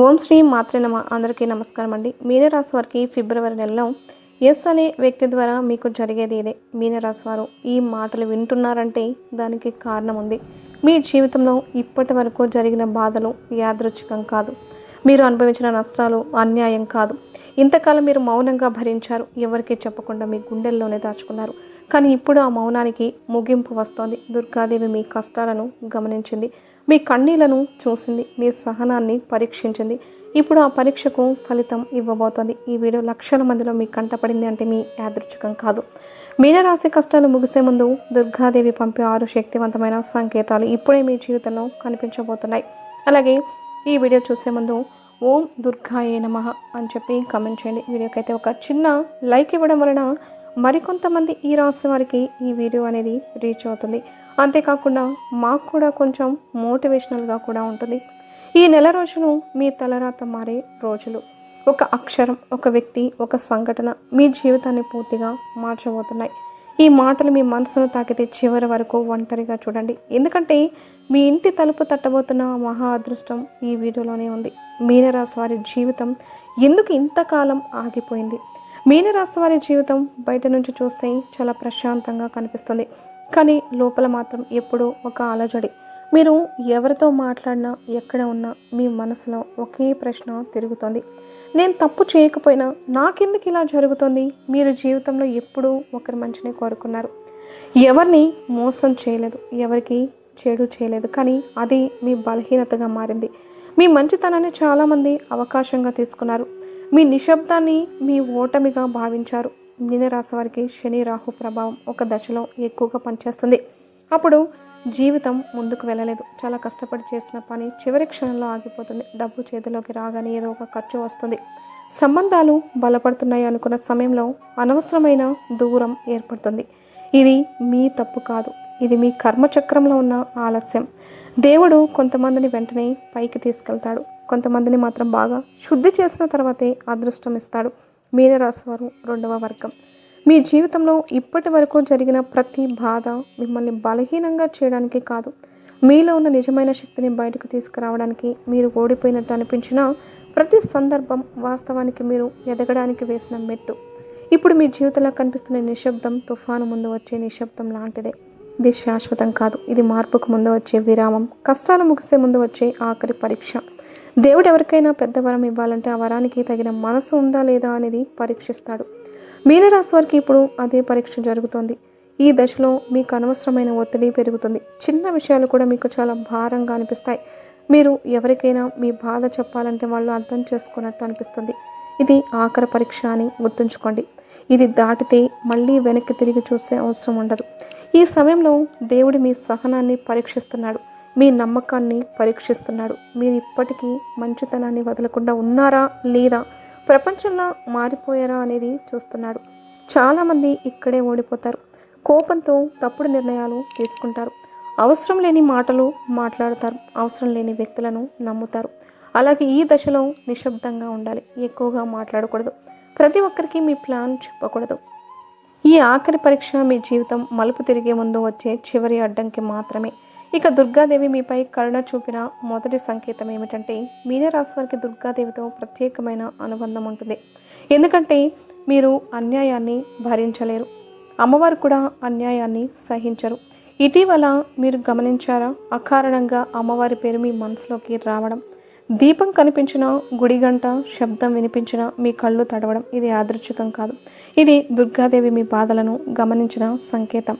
ఓం శ్రీ మాత్రే నమ. అందరికీ నమస్కారం అండి మీనరాశి వారికి ఫిబ్రవరి నెలలో ఎస్ అనే వ్యక్తి ద్వారా మీకు జరిగేది ఇదే. మీనరాశి వారు ఈ మాటలు వింటున్నారంటే దానికి కారణం ఉంది. మీ జీవితంలో ఇప్పటి వరకు జరిగిన బాధలు యాదృచ్ఛికం కాదు. మీరు అనుభవించిన నష్టాలు అన్యాయం కాదు. ఇంతకాలం మీరు మౌనంగా భరించారు. ఎవరికీ చెప్పకుండా మీ గుండెల్లోనే దాచుకున్నారు. కానీ ఇప్పుడు ఆ మౌనానికి ముగింపు వస్తోంది. దుర్గాదేవి మీ కష్టాలను గమనించింది. మీ కన్నీళ్ళను చూసింది మీ సహనాన్ని పరీక్షించింది. ఇప్పుడు ఆ పరీక్షకు ఫలితం ఇవ్వబోతోంది. ఈ వీడియో లక్షల మందిలో మీ కంటపడింది అంటే మీ యాదృచ్ఛికం కాదు. మీనరాశి కష్టాలు ముగిసే ముందు దుర్గాదేవి పంపే ఆరు శక్తివంతమైన సంకేతాలు ఇప్పుడే మీ జీవితంలో కనిపించబోతున్నాయి. అలాగే ఈ వీడియో చూసే ముందు ఓం దుర్గాయే నమః అని చెప్పి కమెంట్ చేయండి. వీడియోకి అయితే ఒక చిన్న లైక్ ఇవ్వడం వలన మరికొంతమంది ఈ రాశి వారికి ఈ వీడియో అనేది రీచ్ అవుతుంది. అంతేకాకుండా మాకు కూడా కొంచెం మోటివేషనల్గా కూడా ఉంటుంది. ఈ నెల రోజులు మీ తలరాత మారే రోజులు. ఒక అక్షరం ఒక వ్యక్తి ఒక సంఘటన మీ జీవితాన్ని పూర్తిగా మార్చబోతున్నాయి. ఈ మాటలు మీ మనసును తాకితే చివరి వరకు ఒంటరిగా చూడండి. ఎందుకంటే మీ ఇంటి తలుపు తట్టబోతున్న మహా అదృష్టం ఈ వీడియోలోనే ఉంది. మీనరాశి వారి జీవితం ఎందుకు ఇంతకాలం ఆగిపోయింది? మీనరాశి వారి జీవితం బయట నుంచి చూస్తే చాలా ప్రశాంతంగా కనిపిస్తుంది. కానీ లోపల మాత్రం ఎప్పుడూ ఒక అలజడి. మీరు ఎవరితో మాట్లాడినా ఎక్కడ ఉన్నా మీ మనసులో ఒకే ప్రశ్న తిరుగుతుంది. నేను తప్పు చేయకపోయినా నాకెందుకు ఇలా జరుగుతుంది? మీరు జీవితంలో ఎప్పుడూ ఒకరి మంచిని కోరుకున్నారు. ఎవరిని మోసం చేయలేదు ఎవరికి చెడు చేయలేదు కానీ అది మీ బలహీనతగా మారింది. మీ మంచితనాన్ని చాలామంది అవకాశంగా తీసుకున్నారు. మీ నిశ్శబ్దాన్ని మీ ఓటమిగా భావించారు. మీనరాశి వారికి శని రాహు ప్రభావం ఒక దశలో ఎక్కువగా పనిచేస్తుంది. అప్పుడు జీవితం ముందుకు వెళ్ళలేదు. చాలా కష్టపడి చేసిన పని చివరి క్షణంలో ఆగిపోతుంది. డబ్బు చేతిలోకి రాగానే ఏదో ఒక ఖర్చు వస్తుంది. సంబంధాలు బలపడుతున్నాయి అనుకున్న సమయంలో అనవసరమైన దూరం ఏర్పడుతుంది. ఇది మీ తప్పు కాదు. ఇది మీ కర్మచక్రంలో ఉన్న ఆలస్యం. దేవుడు కొంతమందిని వెంటనే పైకి తీసుకెళ్తాడు. కొంతమందిని మాత్రం బాగా శుద్ధి చేసిన తర్వాతే అదృష్టం ఇస్తాడు. మీనరాశివారు రెండవ వర్గం. మీ జీవితంలో ఇప్పటి వరకు జరిగిన ప్రతి బాధ మిమ్మల్ని బలహీనంగా చేయడానికి కాదు మీలో ఉన్న నిజమైన శక్తిని బయటకు తీసుకురావడానికి మీరు ఓడిపోయినట్టు అనిపించిన ప్రతి సందర్భం వాస్తవానికి మీరు ఎదగడానికి వేసిన మెట్టు. ఇప్పుడు మీ జీవితంలో కనిపిస్తున్న నిశ్శబ్దం తుఫాను ముందు వచ్చే నిశ్శబ్దం లాంటిదే. ఇది శాశ్వతం కాదు. ఇది మార్పుకు ముందు వచ్చే విరామం. కష్టాలు ముగిసే ముందు వచ్చే ఆఖరి పరీక్ష. దేవుడు ఎవరికైనా పెద్ద వరం ఇవ్వాలంటే ఆ వరానికి తగిన మనసు ఉందా లేదా అనేది పరీక్షిస్తాడు. మీనరాశి వారికి ఇప్పుడు అదే పరీక్ష జరుగుతోంది. ఈ దశలో మీకు అనవసరమైన ఒత్తిడి పెరుగుతుంది. చిన్న విషయాలు కూడా మీకు చాలా భారంగా అనిపిస్తాయి. మీరు ఎవరికైనా మీ బాధ చెప్పాలంటే వాళ్ళు అర్థం చేసుకున్నట్టు అనిపిస్తుంది. ఇది ఆఖరి పరీక్ష అని గుర్తుంచుకోండి. ఇది దాటితే మళ్ళీ వెనక్కి తిరిగి చూసే అవసరం ఉండదు. ఈ సమయంలో దేవుడు మీ సహనాన్ని పరీక్షిస్తున్నాడు. మీ నమ్మకాన్ని పరీక్షిస్తున్నాడు. మీరు ఇప్పటికీ మంచితనాన్ని వదలకుండా ఉన్నారా? లేదా? ప్రపంచంలో మారిపోయారా అనేది చూస్తున్నాడు. చాలామంది ఇక్కడే ఓడిపోతారు. కోపంతో తప్పుడు నిర్ణయాలు తీసుకుంటారు. అవసరం లేని మాటలు మాట్లాడతారు. అవసరం లేని వ్యక్తులను నమ్ముతారు. అలాగే ఈ దశలో నిశ్శబ్దంగా ఉండాలి. ఎక్కువగా మాట్లాడకూడదు. ప్రతి ఒక్కరికి మీ ప్లాన్ చెప్పకూడదు. ఈ ఆఖరి పరీక్ష మీ జీవితం మలుపు తిరిగే ముందు వచ్చే చివరి అడ్డంకి మాత్రమే. ఇక దుర్గాదేవి మీపై కరుణ చూపిన మొదటి సంకేతం ఏమిటంటే మీనరాశి వారికి దుర్గాదేవితో ప్రత్యేకమైన అనుబంధం ఉంటుంది. ఎందుకంటే మీరు అన్యాయాన్ని భరించలేరు. అమ్మవారు కూడా అన్యాయాన్ని సహించరు. ఇటీవల మీరు గమనించారా? అకారణంగా అమ్మవారి పేరు మీ మనసులోకి రావడం దీపం కనిపించిన గుడి గంట శబ్దం వినిపించిన మీ కళ్ళు తడవడం ఇది యాదృచ్ఛికం కాదు. ఇది దుర్గాదేవి మీ బాధలను గమనించిన సంకేతం.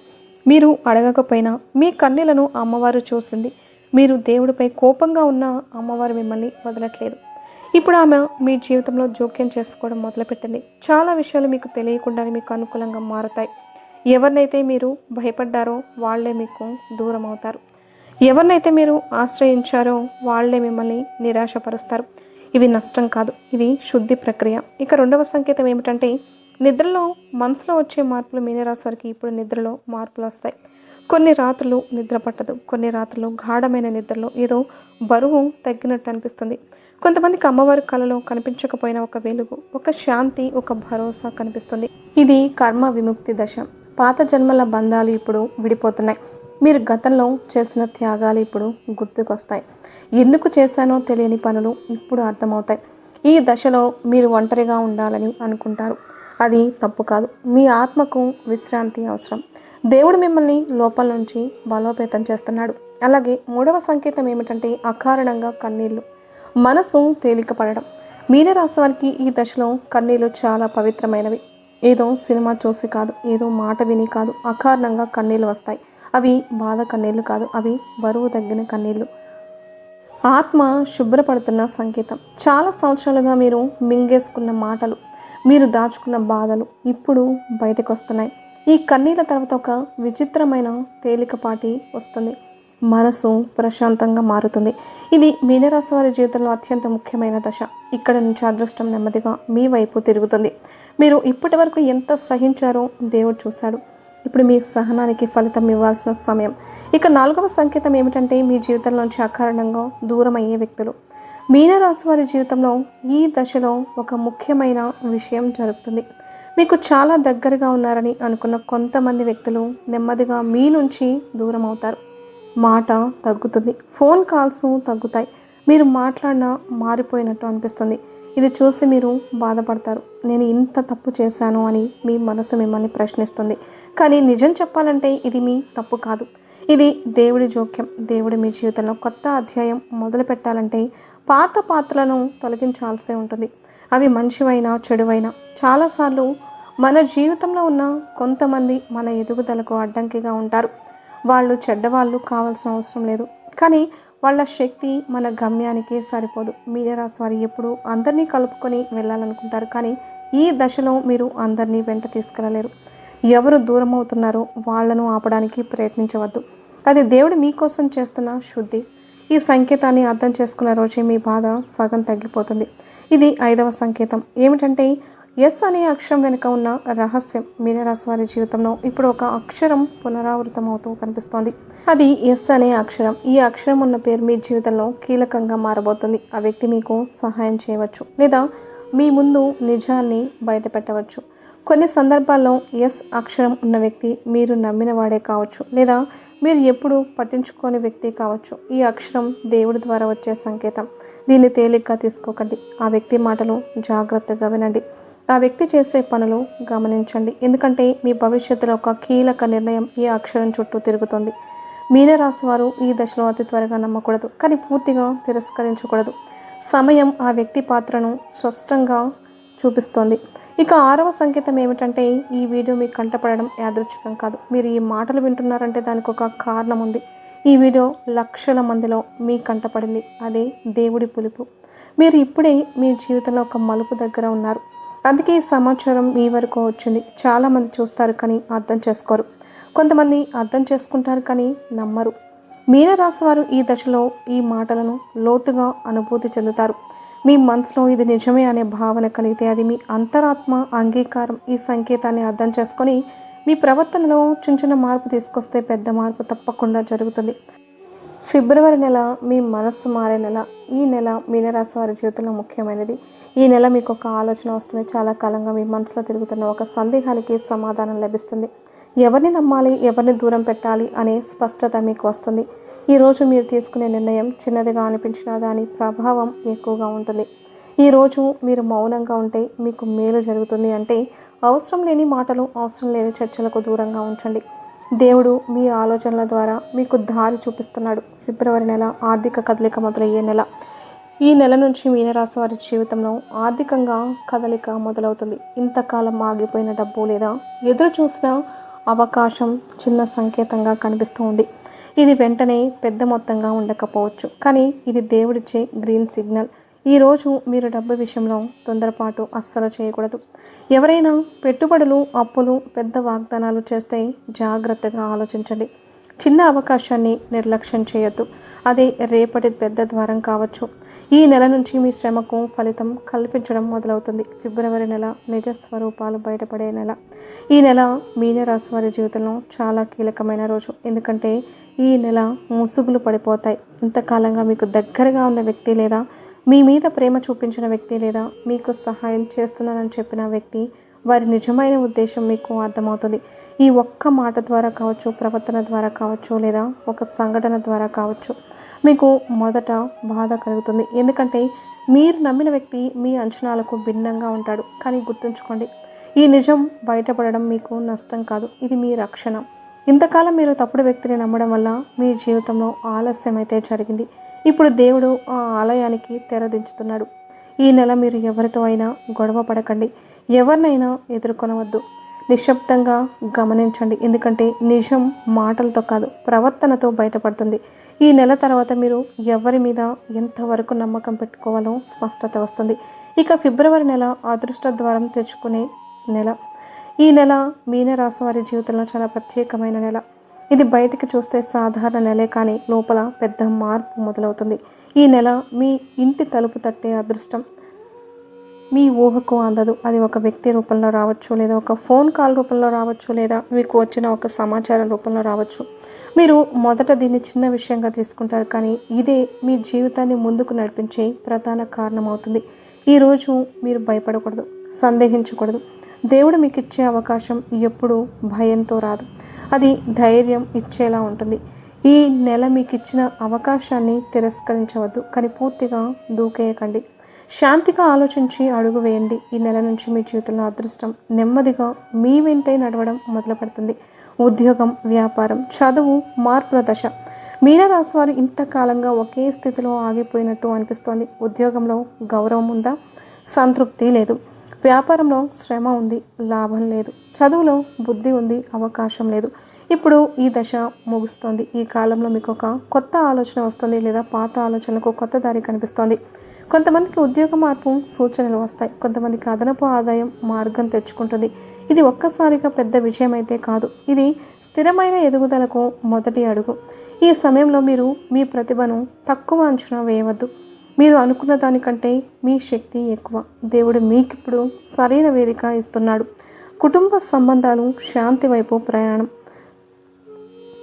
మీరు అడగకపోయినా మీ కన్నీలను అమ్మవారు చూసింది. మీరు దేవుడిపై కోపంగా ఉన్న అమ్మవారు మిమ్మల్ని వదలట్లేదు. ఇప్పుడు ఆమె మీ జీవితంలో జోక్యం చేసుకోవడం మొదలుపెట్టింది. చాలా విషయాలు మీకు తెలియకుండానే మీకు అనుకూలంగా మారుతాయి. ఎవరినైతే మీరు భయపడ్డారో వాళ్ళే మీకు దూరం అవుతారు ఎవరినైతే మీరు ఆశ్రయించారో వాళ్ళే మిమ్మల్ని నిరాశపరుస్తారు. ఇవి నష్టం కాదు. ఇది శుద్ధి ప్రక్రియ. ఇక రెండవ సంకేతం ఏమిటంటే నిద్రలో మనసులో వచ్చే మార్పులు మీనరాశి వారికి ఇప్పుడు నిద్రలో మార్పులు వస్తాయి. కొన్ని రాత్రులు నిద్ర పట్టదు. కొన్ని రాత్రులు గాఢమైన నిద్రలో ఏదో బరువు తగ్గినట్టు అనిపిస్తుంది. కొంతమందికి అమ్మవారి కళలో కనిపించకపోయిన ఒక వెలుగు ఒక శాంతి ఒక భరోసా కనిపిస్తుంది. ఇది కర్మ విముక్తి దశ. పాత జన్మల బంధాలు ఇప్పుడు విడిపోతున్నాయి. మీరు గతంలో చేసిన త్యాగాలు ఇప్పుడు గుర్తుకొస్తాయి. ఎందుకు చేశానో తెలియని పనులు ఇప్పుడు అర్థమవుతాయి. ఈ దశలో మీరు ఒంటరిగా ఉండాలని అనుకుంటారు. అది తప్పు కాదు. మీ ఆత్మకు విశ్రాంతి అవసరం. దేవుడు మిమ్మల్ని లోపల నుంచి బలోపేతం చేస్తున్నాడు. అలాగే మూడవ సంకేతం ఏమిటంటే అకారణంగా కన్నీళ్ళు. మనసు తేలికపడడం. మీనరాశి వారికి ఈ దశలో కన్నీళ్ళు చాలా పవిత్రమైనవి. ఏదో సినిమా చూసి కాదు ఏదో మాట విని కాదు అకారణంగా కన్నీళ్ళు వస్తాయి. అవి బాధ కన్నీళ్ళు కాదు అవి బరువు తగ్గిన కన్నీళ్ళు. ఆత్మ శుభ్రపడుతున్న సంకేతం. చాలా సంవత్సరాలుగా మీరు మింగేసుకున్న మాటలు మీరు దాచుకున్న బాధలు ఇప్పుడు బయటకు వస్తున్నాయి ఈ కన్నీళ్ళ తర్వాత ఒక విచిత్రమైన తేలికపాటి వస్తుంది. మనసు ప్రశాంతంగా మారుతుంది. ఇది మీనరాశి వారి జీవితంలో అత్యంత ముఖ్యమైన దశ. ఇక్కడ నుంచి అదృష్టం నెమ్మదిగా మీ వైపు తిరుగుతుంది. మీరు ఇప్పటి వరకు ఎంత సహించారో దేవుడు చూశాడు. ఇప్పుడు మీ సహనానికి ఫలితం ఇవ్వాల్సిన సమయం. ఇక నాలుగవ సంకేతం ఏమిటంటే మీ జీవితంలోంచి అకారణంగా దూరం అయ్యే వ్యక్తులు. మీనరాశి వారి జీవితంలో ఈ దశలో ఒక ముఖ్యమైన విషయం జరుగుతుంది. మీకు చాలా దగ్గరగా ఉన్నారని అనుకున్న కొంతమంది వ్యక్తులు నెమ్మదిగా మీ నుంచి దూరం అవుతారు. మాట తగ్గుతుంది. ఫోన్ కాల్స్ తగ్గుతాయి. మీరు మాట్లాడినా మారిపోయినట్టు అనిపిస్తుంది. ఇది చూసి మీరు బాధపడతారు. నేను ఇంత తప్పు చేశాను అని మీ మనసు మిమ్మల్ని ప్రశ్నిస్తుంది. కానీ నిజం చెప్పాలంటే ఇది మీ తప్పు కాదు. ఇది దేవుడి జోక్యం. దేవుడు మీ జీవితంలో కొత్త అధ్యాయం మొదలు పెట్టాలంటే పాత పాత్రలను తొలగించాల్సి ఉంటుంది. అవి మంచివైనా చెడువైనా. చాలాసార్లు మన జీవితంలో ఉన్న కొంతమంది మన ఎదుగుదలకు అడ్డంకిగా ఉంటారు. వాళ్ళు చెడ్డవాళ్ళు కావాల్సిన అవసరం లేదు. కానీ వాళ్ళ శక్తి మన గమ్యానికి సరిపోదు. మీనరాశి వారు ఎప్పుడు అందరినీ కలుపుకొని వెళ్ళాలనుకుంటారు. కానీ ఈ దశలో మీరు అందరినీ వెంట తీసుకెళ్ళలేరు ఎవరు దూరం అవుతున్నారో వాళ్ళను ఆపడానికి ప్రయత్నించవద్దు. అది దేవుడు మీకోసం చేస్తున్న శుద్ధి. ఈ సంకేతాన్ని అర్థం చేసుకున్న రోజే మీ బాధ సగం తగ్గిపోతుంది. ఇది ఐదవ సంకేతం. ఏమిటంటే ఎస్ అనే అక్షరం వెనుక ఉన్న రహస్యం మీనరాశి వారి జీవితంలో ఇప్పుడు ఒక అక్షరం పునరావృతం అవుతూ కనిపిస్తోంది. అది ఎస్ అనే అక్షరం. ఈ అక్షరం ఉన్న పేరు మీ జీవితంలో కీలకంగా మారబోతుంది. ఆ వ్యక్తి మీకు సహాయం చేయవచ్చు లేదా మీ ముందు నిజాన్ని బయట పెట్టవచ్చు కొన్ని సందర్భాల్లో ఎస్ అక్షరం ఉన్న వ్యక్తి మీరు నమ్మిన వాడే కావచ్చు లేదా మీరు ఎప్పుడు పట్టించుకోని వ్యక్తి కావచ్చు. ఈ అక్షరం దేవుడి ద్వారా వచ్చే సంకేతం. దీన్ని తేలిగ్గా తీసుకోకండి. ఆ వ్యక్తి మాటలు జాగ్రత్తగా వినండి. ఆ వ్యక్తి చేసే పనులు గమనించండి. ఎందుకంటే మీ భవిష్యత్తులో ఒక కీలక నిర్ణయం ఈ అక్షరం చుట్టూ తిరుగుతుంది. మీనరాశి వారు ఈ దశలో అతి త్వరగా నమ్మకూడదు. కానీ పూర్తిగా తిరస్కరించకూడదు. సమయం ఆ వ్యక్తి పాత్రను స్పష్టంగా చూపిస్తోంది. ఇక ఆరవ సంకేతం ఏమిటంటే ఈ వీడియో మీకు కంటపడడం యాదృచ్ఛికం కాదు. మీరు ఈ మాటలు వింటున్నారంటే దానికి ఒక కారణం ఉంది. ఈ వీడియో లక్షల మందిలో మీ కంటపడింది. అదే దేవుడి పులుపు. మీరు ఇప్పుడే మీ జీవితంలో ఒక మలుపు దగ్గర ఉన్నారు. అందుకే ఈ సమాచారం మీ వరకు వచ్చింది. చాలామంది చూస్తారు కానీ అర్థం చేసుకోరు. కొంతమంది అర్థం చేసుకుంటారు కానీ నమ్మరు. మీనరాశి వారు ఈ దశలో ఈ మాటలను లోతుగా అనుభూతి చెందుతారు. మీ మనసులో ఇది నిజమే అనే భావన కలిగితే అది మీ అంతరాత్మ అంగీకారం. ఈ సంకేతాన్ని అర్థం చేసుకొని మీ ప్రవర్తనలో చిన్న చిన్న మార్పు తీసుకొస్తే పెద్ద మార్పు తప్పకుండా జరుగుతుంది. ఫిబ్రవరి నెల మీ మనస్సు మారే నెల. ఈ నెల మీనరాశి వారి జీవితంలో ముఖ్యమైనది. ఈ నెల మీకు ఒక ఆలోచన వస్తుంది. చాలా కాలంగా మీ మనసులో తిరుగుతున్న ఒక సందేహానికి సమాధానం లభిస్తుంది. ఎవరిని నమ్మాలి? ఎవరిని దూరం పెట్టాలి? అనే స్పష్టత మీకు వస్తుంది. ఈరోజు మీరు తీసుకునే నిర్ణయం చిన్నదిగా అనిపించిన దాని ప్రభావం ఎక్కువగా ఉంటుంది. ఈరోజు మీరు మౌనంగా ఉంటే మీకు మేలు జరుగుతుంది అంటే అవసరం లేని మాటలు అవసరం లేని చర్చలకు దూరంగా ఉంచండి. దేవుడు మీ ఆలోచనల ద్వారా మీకు దారి చూపిస్తున్నాడు. ఫిబ్రవరి నెల ఆర్థిక కదలిక మొదలయ్యే నెల. ఈ నెల నుంచి మీనరాశి వారి జీవితంలో ఆర్థికంగా కదలిక మొదలవుతుంది. ఇంతకాలం ఆగిపోయిన డబ్బు లేదా ఎదురు చూసిన అవకాశం చిన్న సంకేతంగా కనిపిస్తూ ఉంది. ఇది వెంటనే పెద్ద మొత్తంగా ఉండకపోవచ్చు. కానీ ఇది దేవుడిచ్చే గ్రీన్ సిగ్నల్. ఈరోజు మీరు డబ్బు విషయంలో తొందరపాటు అస్సలు చేయకూడదు. ఎవరైనా పెట్టుబడులు అప్పులు పెద్ద వాగ్దానాలు చేస్తే జాగ్రత్తగా ఆలోచించండి. చిన్న అవకాశాన్ని నిర్లక్ష్యం చేయొద్దు. అది రేపటి పెద్ద ద్వారం కావచ్చు. ఈ నెల నుంచి మీ శ్రమకు ఫలితం కల్పించడం మొదలవుతుంది. ఫిబ్రవరి నెల నిజ స్వరూపాలు బయటపడే నెల. ఈ నెల మీనరాశి వారి జీవితంలో చాలా కీలకమైన రోజు. ఎందుకంటే ఈ నెల ముసుగులు పడిపోతాయి. ఇంతకాలంగా మీకు దగ్గరగా ఉన్న వ్యక్తి లేదా మీ మీద ప్రేమ చూపించిన వ్యక్తి లేదా మీకు సహాయం చేస్తున్నానని చెప్పిన వ్యక్తి వారి నిజమైన ఉద్దేశం మీకు అర్థమవుతుంది. ఈ ఒక్క మాట ద్వారా కావచ్చు ప్రవర్తన ద్వారా కావచ్చు లేదా ఒక సంఘటన ద్వారా కావచ్చు మీకు మొదట బాధ కలుగుతుంది. ఎందుకంటే మీరు నమ్మిన వ్యక్తి మీ అంచనాలకు భిన్నంగా ఉంటాడు. కానీ గుర్తుంచుకోండి ఈ నిజం బయటపడడం మీకు నష్టం కాదు. ఇది మీ రక్షణ. ఇంతకాలం మీరు తప్పుడు వ్యక్తిని నమ్మడం వల్ల మీ జీవితంలో ఆలస్యం అయితే జరిగింది. ఇప్పుడు దేవుడు ఆ ఆలయానికి తెరదించుతున్నాడు ఈ నెల మీరు ఎవరితో అయినా గొడవ పడకండి. ఎవరినైనా ఎదుర్కొనవద్దు. నిశ్శబ్దంగా గమనించండి. ఎందుకంటే నిజం మాటలతో కాదు ప్రవర్తనతో బయటపడుతుంది. ఈ నెల తర్వాత మీరు ఎవరి మీద ఎంతవరకు నమ్మకం పెట్టుకోవాలో స్పష్టత వస్తుంది. ఇక ఫిబ్రవరి నెల అదృష్ట ద్వారం తెచ్చుకునే నెల. ఈ నెల మీనరాశి వారి జీవితంలో చాలా ప్రత్యేకమైన నెల. ఇది బయటికి చూస్తే సాధారణ నెలే కానీ లోపల పెద్ద మార్పు మొదలవుతుంది. ఈ నెల మీ ఇంటి తలుపు తట్టే అదృష్టం. మీ ఊహకు అందదు. అది ఒక వ్యక్తి రూపంలో రావచ్చు లేదా ఒక ఫోన్ కాల్ రూపంలో రావచ్చు లేదా మీకు వచ్చిన ఒక సమాచారం రూపంలో రావచ్చు. మీరు మొదట దీన్ని చిన్న విషయంగా తీసుకుంటారు కానీ ఇదే మీ జీవితాన్ని ముందుకు నడిపించే ప్రధాన కారణం అవుతుంది ఈరోజు మీరు భయపడకూడదు సందేహించకూడదు. దేవుడు మీకు ఇచ్చే అవకాశం ఎప్పుడూ భయంతో రాదు. అది ధైర్యం ఇచ్చేలా ఉంటుంది. ఈ నెల మీకు ఇచ్చిన అవకాశాన్ని తిరస్కరించవద్దు. కానీ పూర్తిగా దూకేయకండి. శాంతిగా ఆలోచించి అడుగు వేయండి. ఈ నెల నుంచి మీ జీవితంలో అదృష్టం నెమ్మదిగా మీ వెంటే నడవడం మొదలు పెడుతుంది ఉద్యోగం వ్యాపారం చదువు మార్పుల దశ. మీనరాశి వారు ఇంతకాలంగా ఒకే స్థితిలో ఆగిపోయినట్టు అనిపిస్తోంది. ఉద్యోగంలో గౌరవం ఉందా? సంతృప్తి లేదు. వ్యాపారంలో శ్రమ ఉంది లాభం లేదు. చదువులో బుద్ధి ఉంది అవకాశం లేదు. ఇప్పుడు ఈ దశ ముగుస్తోంది. ఈ కాలంలో మీకు ఒక కొత్త ఆలోచన వస్తుంది లేదా పాత ఆలోచనలకు కొత్త దారి కనిపిస్తోంది. కొంతమందికి ఉద్యోగ మార్పు సూచనలు వస్తాయి. కొంతమందికి అదనపు ఆదాయం మార్గం తెచ్చుకుంటుంది. ఇది ఒక్కసారిగా పెద్ద విజయం అయితే కాదు. ఇది స్థిరమైన ఎదుగుదలకు మొదటి అడుగు. ఈ సమయంలో మీరు మీ ప్రతిభను తక్కువ అంచనా వేయవద్దు. మీరు అనుకున్న దానికంటే మీ శక్తి ఎక్కువ. దేవుడు మీకిప్పుడు సరైన వేదిక ఇస్తున్నాడు. కుటుంబ సంబంధాలు శాంతి వైపు ప్రయాణం.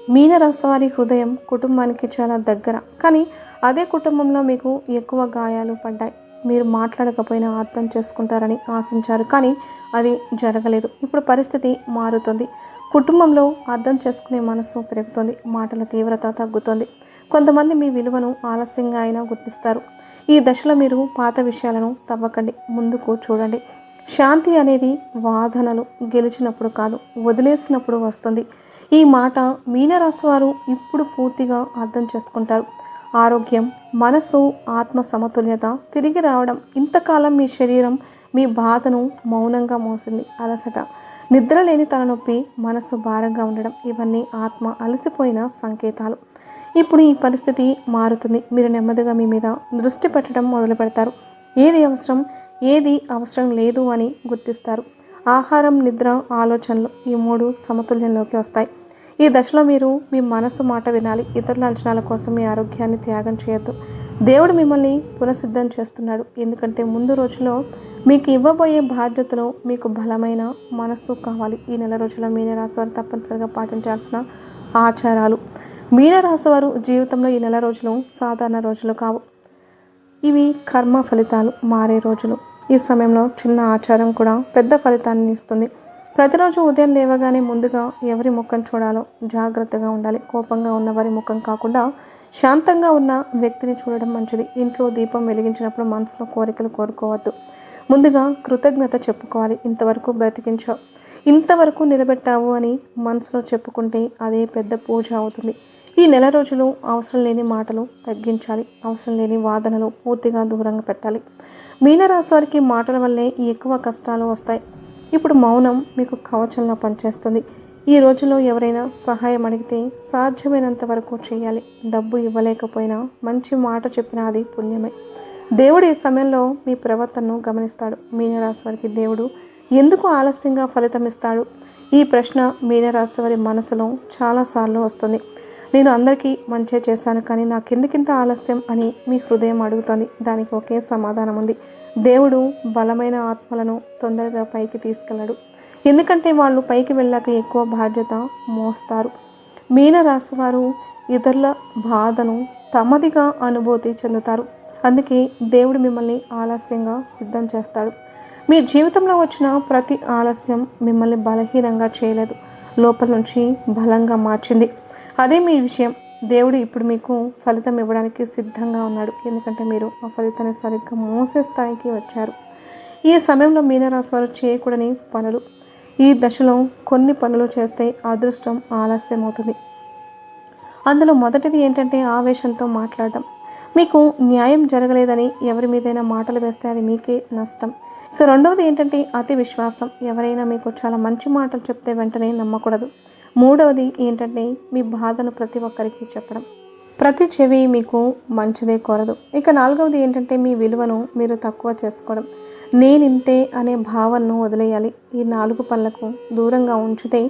మీనరాశి వారి హృదయం కుటుంబానికి చాలా దగ్గర. కానీ అదే కుటుంబంలో మీకు ఎక్కువ గాయాలు పడ్డాయి. మీరు మాట్లాడకపోయినా అర్థం చేసుకుంటారని ఆశించారు. కానీ అది జరగలేదు. ఇప్పుడు పరిస్థితి మారుతుంది. కుటుంబంలో అర్థం చేసుకునే మనసు పెరుగుతుంది. మాటల తీవ్రత తగ్గుతుంది. కొంతమంది మీ విలువను ఆలస్యంగా అయినా గుర్తిస్తారు. ఈ దశలో మీరు పాత విషయాలను తవ్వకండి ముందుకు చూడండి. శాంతి అనేది వాదనలు గెలిచినప్పుడు కాదు వదిలేసినప్పుడు వస్తుంది. ఈ మాట మీనరాశి వారు ఇప్పుడు పూర్తిగా అర్థం చేసుకుంటారు. ఆరోగ్యం మనసు ఆత్మ సమతుల్యత తిరిగి రావడం ఇంతకాలం మీ శరీరం మీ బాధను మౌనంగా మోసింది అలసట. నిద్ర లేని తలనొప్పి మనసు భారంగా ఉండడం ఇవన్నీ ఆత్మ అలసిపోయిన సంకేతాలు. ఇప్పుడు ఈ పరిస్థితి మారుతుంది. మీరు నెమ్మదిగా మీ మీద దృష్టి పెట్టడం మొదలు పెడతారు. ఏది అవసరం ఏది అవసరం లేదు అని గుర్తిస్తారు. ఆహారం నిద్ర ఆలోచనలు ఈ మూడు సమతుల్యంలోకి వస్తాయి. ఈ దశలో మీరు మీ మనస్సు మాట వినాలి. ఇతరుల అంచనాల కోసం మీ ఆరోగ్యాన్ని త్యాగం చేయొద్దు. దేవుడు మిమ్మల్ని పునఃసిద్ధం చేస్తున్నాడు. ఎందుకంటే ముందు రోజులో మీకు ఇవ్వబోయే బాధ్యతలో మీకు బలమైన మనస్సు కావాలి. ఈ నెల రోజుల్లో మీ వారు తప్పనిసరిగా పాటించాల్సిన ఆచారాలు. మీనరాశి వారు జీవితంలో ఈ నెల రోజులు సాధారణ రోజులు కావు. ఇవి కర్మ ఫలితాలు మారే రోజులు. ఈ సమయంలో చిన్న ఆచారం కూడా పెద్ద ఫలితాన్ని ఇస్తుంది. ప్రతిరోజు ఉదయం లేవగానే ముందుగా ఎవరి ముఖం చూడాలో జాగ్రత్తగా ఉండాలి. కోపంగా ఉన్న వారి ముఖం కాకుండా శాంతంగా ఉన్న వ్యక్తిని చూడడం మంచిది. ఇంట్లో దీపం వెలిగించినప్పుడు మనసులో కోరికలు కోరుకోవద్దు. ముందుగా కృతజ్ఞత చెప్పుకోవాలి. ఇంతవరకు బ్రతికించావు. ఇంతవరకు నిలబెట్టావు అని మనసులో చెప్పుకుంటే అదే పెద్ద పూజ అవుతుంది. ఈ నెల రోజులు అవసరం లేని మాటలు తగ్గించాలి. అవసరం లేని వాదనలు పూర్తిగా దూరంగా పెట్టాలి. మీనరాశి వారికి మాటల వల్లే ఎక్కువ కష్టాలు వస్తాయి. ఇప్పుడు మౌనం మీకు కవచంలో పనిచేస్తుంది. ఈ రోజులో ఎవరైనా సహాయం అడిగితే సాధ్యమైనంత వరకు చేయాలి. డబ్బు ఇవ్వలేకపోయినా మంచి మాట చెప్పినా అది పుణ్యమే. దేవుడు ఈ సమయంలో మీ ప్రవర్తనను గమనిస్తాడు. మీనరాశి వారికి దేవుడు ఎందుకు ఆలస్యంగా ఫలితం ఇస్తాడు? ఈ ప్రశ్న మీనరాశి వారి మనసులో చాలాసార్లు వస్తుంది. నేను అందరికీ మంచిగా చేశాను కానీ నా కిందకింత ఆలస్యం అని మీ హృదయం అడుగుతుంది. దానికి ఒకే సమాధానం ఉంది. దేవుడు బలమైన ఆత్మలను తొందరగా పైకి తీసుకెళ్ళడు. ఎందుకంటే వాళ్ళు పైకి వెళ్ళాక ఎక్కువ బాధ్యత మోస్తారు. మీనరాశి వారు ఇతరుల బాధను తమదిగా అనుభూతి చెందుతారు. అందుకే దేవుడు మిమ్మల్ని ఆలస్యంగా సిద్ధం చేస్తాడు. మీ జీవితంలో వచ్చిన ప్రతి ఆలస్యం మిమ్మల్ని బలహీనంగా చేయలేదు. లోపల నుంచి బలంగా మార్చింది. అదే మీ విషయం. దేవుడు ఇప్పుడు మీకు ఫలితం ఇవ్వడానికి సిద్ధంగా ఉన్నాడు. ఎందుకంటే మీరు ఆ ఫలితాన్ని సరిగ్గా మోసే స్థాయికి వచ్చారు. ఈ సమయంలో మీనరాశి వారు చేయకూడని పనులు. ఈ దశలో కొన్ని పనులు చేస్తే అదృష్టం ఆలస్యం అవుతుంది అందులో మొదటిది ఏంటంటే ఆవేశంతో మాట్లాడడం. మీకు న్యాయం జరగలేదని ఎవరి మీదైనా మాటలు వేస్తే అది మీకే నష్టం. ఇక రెండవది ఏంటంటే అతి విశ్వాసం. ఎవరైనా మీకు చాలా మంచి మాటలు చెప్తే వెంటనే నమ్మకూడదు. మూడవది ఏంటంటే మీ బాధను ప్రతి ఒక్కరికి చెప్పడం. ప్రతి చెవి మీకు మంచిదే కోరదు. ఇక నాలుగవది ఏంటంటే మీ విలువను మీరు తక్కువ చేసుకోవడం. నేనింతే అనే భావనను వదిలేయాలి. ఈ నాలుగు పనులకు దూరంగా ఉంచితే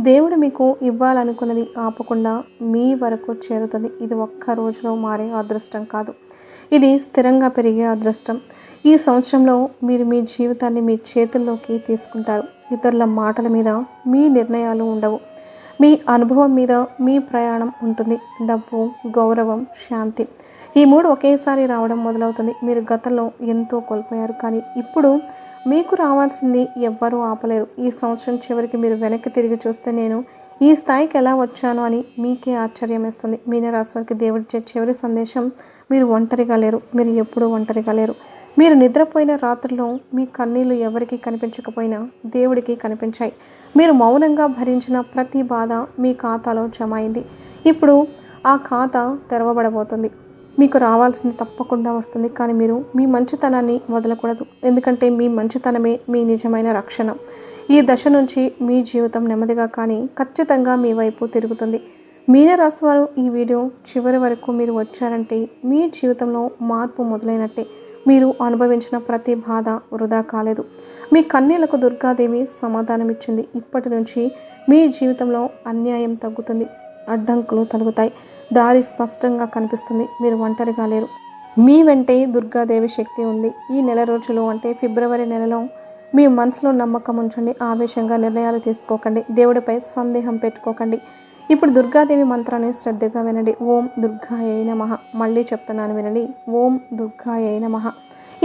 దేవుడు మీకు ఇవ్వాలనుకున్నది ఆపకుండా మీ వరకు చేరుతుంది. ఇది ఒక్క రోజులో మారే అదృష్టం కాదు. ఇది స్థిరంగా పెరిగే అదృష్టం. ఈ సంవత్సరంలో మీరు మీ జీవితాన్ని మీ చేతుల్లోకి తీసుకుంటారు. ఇతరుల మాటల మీద మీ నిర్ణయాలు ఉండవు. మీ అనుభవం మీద మీ ప్రయాణం ఉంటుంది. డబ్బు గౌరవం శాంతి. ఈ మూడు ఒకేసారి రావడం మొదలవుతుంది. మీరు గతంలో ఎంతో కోల్పోయారు కానీ ఇప్పుడు మీకు రావాల్సింది ఎవ్వరూ ఆపలేరు. ఈ సంవత్సరం చివరికి మీరు వెనక్కి తిరిగి చూస్తే నేను ఈ స్థాయికి ఎలా వచ్చాను అని మీకే ఆశ్చర్యం వేస్తుంది. మీనరాశికి దేవుడిచ్చే చివరి సందేశం మీరు ఒంటరిగా లేరు. మీరు ఎప్పుడూ ఒంటరిగా లేరు. మీరు నిద్రపోయిన రాత్రుల్లో మీ కన్నీళ్ళు ఎవరికీ కనిపించకపోయినా దేవుడికి కనిపించాయి. మీరు మౌనంగా భరించిన ప్రతి బాధ మీ ఖాతాలో జమ అయింది ఇప్పుడు ఆ ఖాతా తెరవబడబోతుంది. మీకు రావాల్సింది తప్పకుండా వస్తుంది కానీ మీరు మీ మంచితనాన్ని వదలకూడదు. ఎందుకంటే మీ మంచితనమే మీ నిజమైన రక్షణ. ఈ దశ నుంచి మీ జీవితం నెమ్మదిగా కానీ ఖచ్చితంగా మీ వైపు తిరుగుతుంది. మీనరాశి వారు ఈ వీడియో చివరి వరకు మీరు వచ్చారంటే మీ జీవితంలో మార్పు మొదలైనట్టే. మీరు అనుభవించిన ప్రతి బాధ వృధా కాలేదు. మీ కన్నీళ్ళకు దుర్గాదేవి సమాధానమిచ్చింది. ఇప్పటి నుంచి మీ జీవితంలో అన్యాయం తగ్గుతుంది. అడ్డంకులు తొలగుతాయి. దారి స్పష్టంగా కనిపిస్తుంది. మీరు ఒంటరిగా లేరు. మీ వెంటే దుర్గాదేవి శక్తి ఉంది. ఈ నెల రోజులు అంటే ఫిబ్రవరి నెలలో మీ మనసులో నమ్మకం ఉంచండి. ఆవేశంగా నిర్ణయాలు తీసుకోకండి. దేవుడిపై సందేహం పెట్టుకోకండి. ఇప్పుడు దుర్గాదేవి మంత్రాన్ని శ్రద్ధగా వినండి. ఓం దుర్గాయ మహ మళ్ళీ చెప్తున్నాను వినండి. ఓం దుర్గాయ నమః.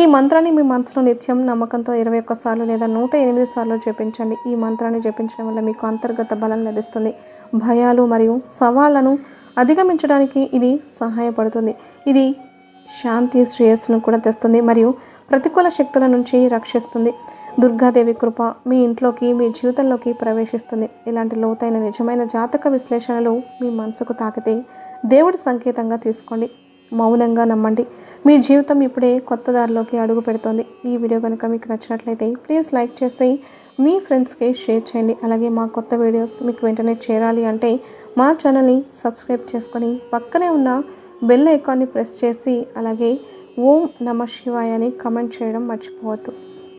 ఈ మంత్రాన్ని మీ మనసులో నిత్యం నమ్మకంతో ఇరవై ఒక్కసార్లు లేదా నూట ఎనిమిది సార్లు జపించండి. ఈ మంత్రాన్ని జపించడం వల్ల మీకు అంతర్గత బలం లభిస్తుంది. భయాలు మరియు సవాళ్ళను అధిగమించడానికి ఇది సహాయపడుతుంది. ఇది శాంతి శ్రేయస్సును కూడా తెస్తుంది మరియు ప్రతికూల శక్తుల నుంచి రక్షిస్తుంది. దుర్గాదేవి కృప మీ ఇంట్లోకి మీ జీవితంలోకి ప్రవేశిస్తుంది. ఇలాంటి లోతైన నిజమైన జాతక విశ్లేషణలు మీ మనసుకు తాకితే దేవుడి సంకేతంగా తీసుకోండి. మౌనంగా నమ్మండి. మీ జీవితం ఇప్పుడే కొత్త దారిలోకి అడుగు పెడుతోంది. ఈ వీడియో కనుక మీకు నచ్చినట్లయితే ప్లీజ్ లైక్ చేసి మీ ఫ్రెండ్స్కి షేర్ చేయండి. అలాగే మా కొత్త వీడియోస్ మీకు వెంటనే చేరాలి అంటే మా ఛానల్ని సబ్స్క్రైబ్ చేసుకొని పక్కనే ఉన్న బెల్ ఐకాన్ని ప్రెస్ చేసి అలాగే ఓం నమ శివాయ అని కమెంట్ చేయడం మర్చిపోవద్దు.